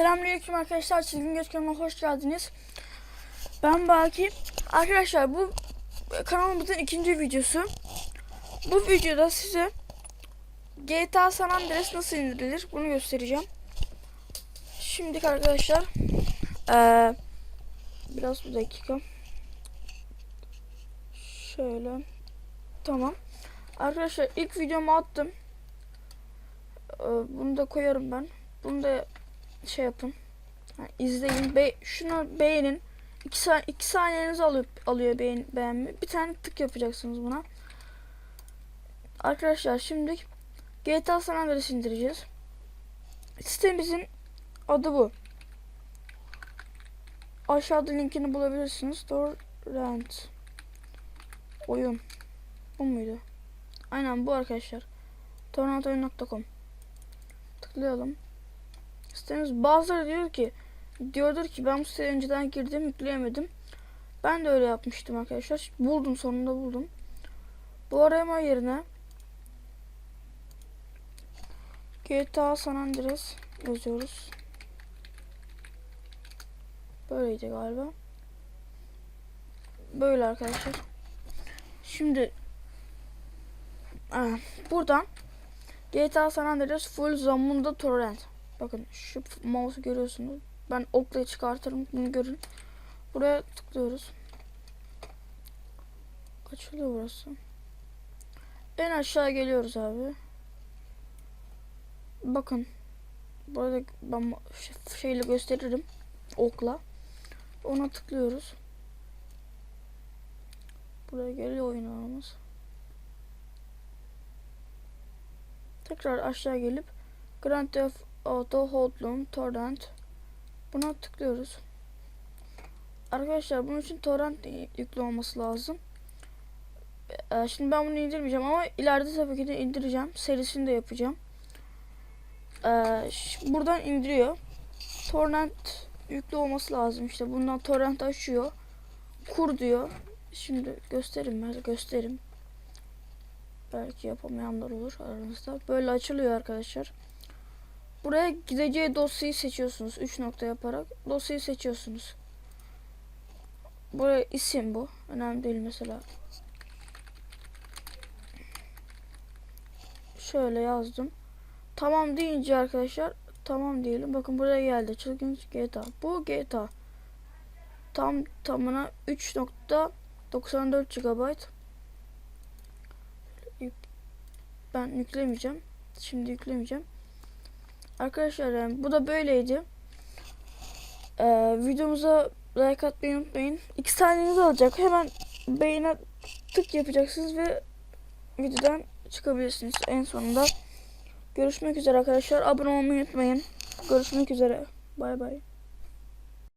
Selamünaleyküm arkadaşlar. Çizgin Göz kanalına hoş geldiniz. Ben Baki. Arkadaşlar bu kanalımızın ikinci videosu. Bu videoda size GTA San Andreas nasıl indirilir bunu göstereceğim. Şimdi arkadaşlar eee, biraz bir dakika. Şöyle. Tamam. Arkadaşlar ilk videomu attım. Eee, Bunu da koyarım ben. Bunu da şey yapın. Ha, izleyin. Be şunu beğenin. 2 saniye 2 saniyenizi alıyor alıyor beğen beğenme. Bir tane tık yapacaksınız buna. Arkadaşlar şimdi GTA San Andreas indireceğiz. Sitemizin adı bu. Aşağıda linkini bulabilirsiniz. Torrent oyun. Bu muydu? Aynen bu arkadaşlar. torrentoyun.com Tıklayalım. Sitemiz bazıları diyor ki diyordur ki ben bu siteye önceden girdim yükleyemedim. Ben de öyle yapmıştım arkadaşlar. Buldum sonunda buldum. Bu arama yerine GTA San Andreas yazıyoruz. Böyleydi galiba. Böyle arkadaşlar. Şimdi ah, buradan GTA San Andreas full zamunda torrent. Bakın şu mouse'u görüyorsunuz. Ben okla çıkartırım bunu görün. Buraya tıklıyoruz. Açılıyor burası. En aşağı geliyoruz abi. Bakın. Burada ben ş- şeyle gösteririm. Okla. Ona tıklıyoruz. Buraya geliyor oyun aramız. Tekrar aşağı gelip Grand Theft Auto Hotlum Torrent buna tıklıyoruz. Arkadaşlar bunun için torrent yüklü olması lazım. Ee, Şimdi ben bunu indirmeyeceğim ama ileride tabii ki de indireceğim. Serisini de yapacağım. Ee, buradan indiriyor. Torrent yüklü olması lazım işte. Bundan torrent açıyor. Kur diyor. Şimdi göstereyim ben göstereyim. Belki yapamayanlar olur aranızda. Böyle açılıyor arkadaşlar. Buraya gideceği dosyayı seçiyorsunuz. 3 nokta yaparak dosyayı seçiyorsunuz. Buraya isim bu. Önemli değil mesela. Şöyle yazdım. Tamam deyince arkadaşlar tamam diyelim. Bakın buraya geldi. Çılgın GTA. Bu GTA. Tam tamına 3.94 GB. Ben yüklemeyeceğim. Şimdi yüklemeyeceğim. Arkadaşlar yani bu da böyleydi. Ee, videomuza like atmayı unutmayın. 2 saniyeniz alacak. Hemen beğene tık yapacaksınız ve videodan çıkabilirsiniz en sonunda. Görüşmek üzere arkadaşlar. Abone olmayı unutmayın. Görüşmek üzere. Bay bay.